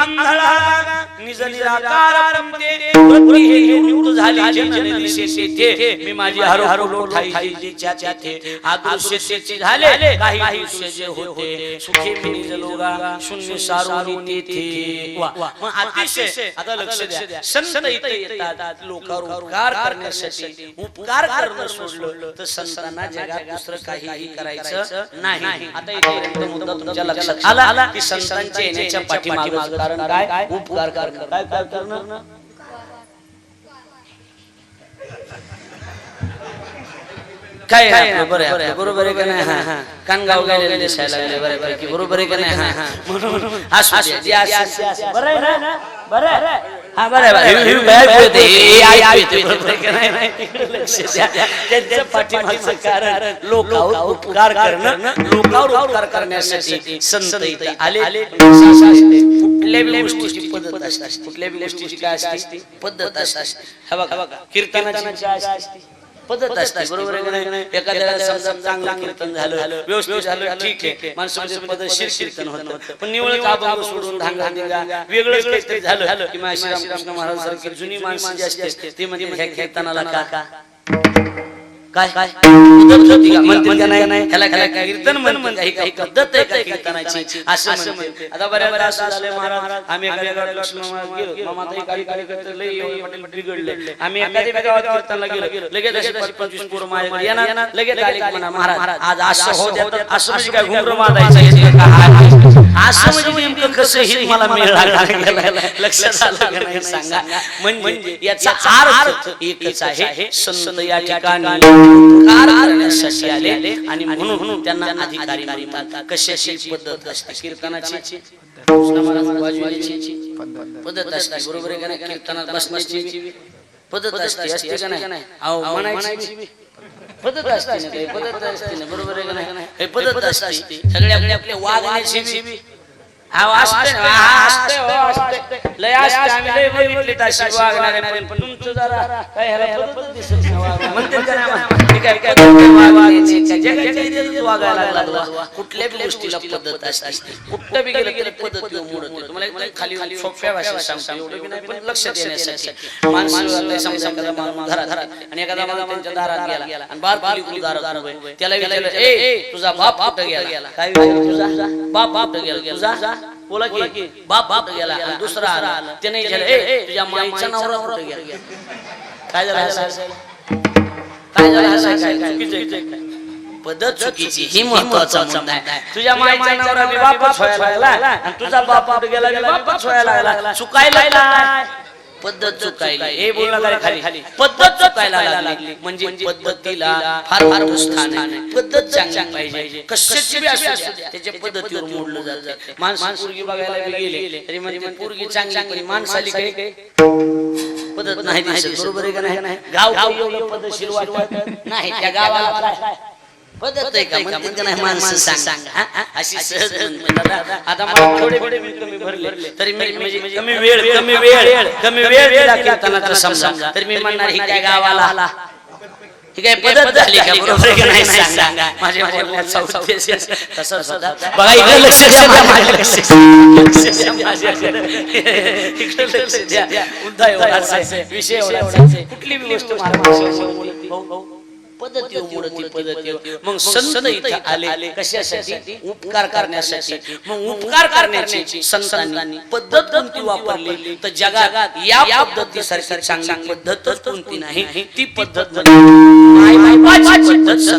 안달라. हे मी माझी हरो हरो लोठाई जिच्या तेथे. आदृश्य तेचे झाले काही होते. सुखी मी निज लोगा शून्य सारून तेथे. अतिशय आता लक्ष द्या. संत इथे येतात लोकांवर उपकार करण्यासाठी उपकार करणं सोडलं तर संतांना जगात दुसरं काहीही करायचं नाही. आता एक मुद्दा तुमच्या लक्षात आला की संतांच्या येण्याच्या पाठीमागं कारण काय? उपकार करणं काय काय करणं काय आहे आपलं? बरं आहे. बरोबर आहे का नाही हा, हा. कानगाव गेलेले दिसायला लागले बऱ्यापैकी बरोबर आहे का नाही हा, हा. म्हणून असू दे. बरं आहे ना? बरं आहे? हा, बरं. हे- हे हे बरोबर. त्यांच्या पाठीमागचं कारण लोकांवर उपकार करणं लोकांवर उपकार करण्यासाठी संत आले गोष्टीची पद्धत असते कुठल्या बी गोष्टीची काय असते पद्धत असते हा बघा कीर्तनाची असते पद्धत असते बरोबर आहे का नाही? एखाद्याला समजा चांगलं कीर्तन झालं व्यवस्थित झालं ठीक आहे. माणसामध्ये पद्धतशीर कीर्तन होतं पण निवळ अभंग सोडून धांगा वेगळंच काहीतरी झालं. की माझ्या श्रीरामकृष्ण महाराज सारखी जुनी माणसं जी असते ते म्हणजे ह्या कीर्तनाला का? काय काय? म्हणते कीर्तन म्हण काही काही पद्धत आहे का कीर्तनाची? असं म्हणते. आता बऱ्याचदा असं झालंय महाराज आम्ही एखाद्या गावात लक्ष्मण महाराज गेलो. मग आता एक काही कार्यकर्ते लई एवढे मोठे बिघडले. आम्ही एखाद्या बी गावात कीर्तनला गेलो. लगेच असे पाच पंचवीस पोरं माझ्याकडे येणार. लगेच आले. की म्हणा महाराज आज असं हो द्या तर असं म्हणजे काय घुंगरू मारायचं हे का हा? असं म्हणजे नेमकं कसं हे मला मिळालं लक्षात आलं का नाही सांगा म्हणजे याचा अर्थ एकच आहे संत या ठिकाणी उपकार करण्यासाठी आले आणि म्हणून त्यांना अधिकारी म्हणतात कशाची पद्धत असते कीर्तनाची? पद्धत असते बरोबर आहे का नाही? कीर्तनात बसण्याची पद्धत असते. असते. का नाही? अहो म्हणायची बी. पद्धत असते पद्धत असते. बरोबर आहे का नाही? पद्धत असते. सगळे आपले आपले वागण्याची कुठल्या बी गोष्टीला पद्धत असते? कुठं बी गेलं गेलं पद्धत मोडत तुम्हाला एक खाली खाली सोप्या भाषेत सांगतो. एवढं बी नाही पण लक्ष देण्यासाठी. माणसं लय समजा आणि एखादा त्यांच्या दारात गेला आणि बार बार दारात. त्याला विचारलं ए तुझा बाप कुठं गेला काय तुझा बाप कुठं गेला तुझा बोला की बाप बाप गेला? आणि दुसरा आला. त्याने विचारलं ए तुझ्या माईचा नवरा कुठं गेला? काय झालं असं? काय झालं? काय चुकीचं? पद्धत चुकीची ही महत्त्वाचा मुद्दा आहे. तुझ्या माईचा नवरा बापच व्हायला लागला? आणि तुझा बाप कुठं गेला? बी बापच व्हायला लागला. चुकायला लागला. पद्धत चुकायली. हे बोलणं काय खाली. खाली. पद्धत चुकायला लागली. म्हणजे पद्धतीला फार फार स्थान आहे पद्धत चांगली पाहिजे. कशाची बी असू द्या. त्याच्या पद्धतीवर मोडलं जातं. माणसं पोरगी बघायला गेले. तरी म्हणजे पोरगी चांगली माणसाली काही पद्धत नाही बरोबर आहे का नाही? गाव गाव एवढं पद्धतशीर वाटत नाही. त्या गावाला आहे का? म्हणते का नाही माणसं सांग? अशी सहज. आता मला थोडे थोडे मी कमी भरले. तरी मी म्हणजे कमी वेळ कमी वेळ कमी वेळ दिला कीर्तनाचा समजा. तर मी म्हणणार ही काय गावाला? ही काय झाली का? बरोबर आहे का नाही सांगा? माझ्या. बघा इकडे लक्ष द्या माझ्या लक्ष. इकडे लक्ष विषय कुठली गोष्ट बोलती भाऊ भाऊ पद्धती मोडती पद्धती मग संत इथे आले कशासाठी उपकार करण्यासाठी मग उपकार करण्याची संतांनी पद्धत कोणती वापरली तर जगात या पद्धतीसारखी चांगली पद्धतच कोणती नाही ती पद्धत म्हणजे पद्धत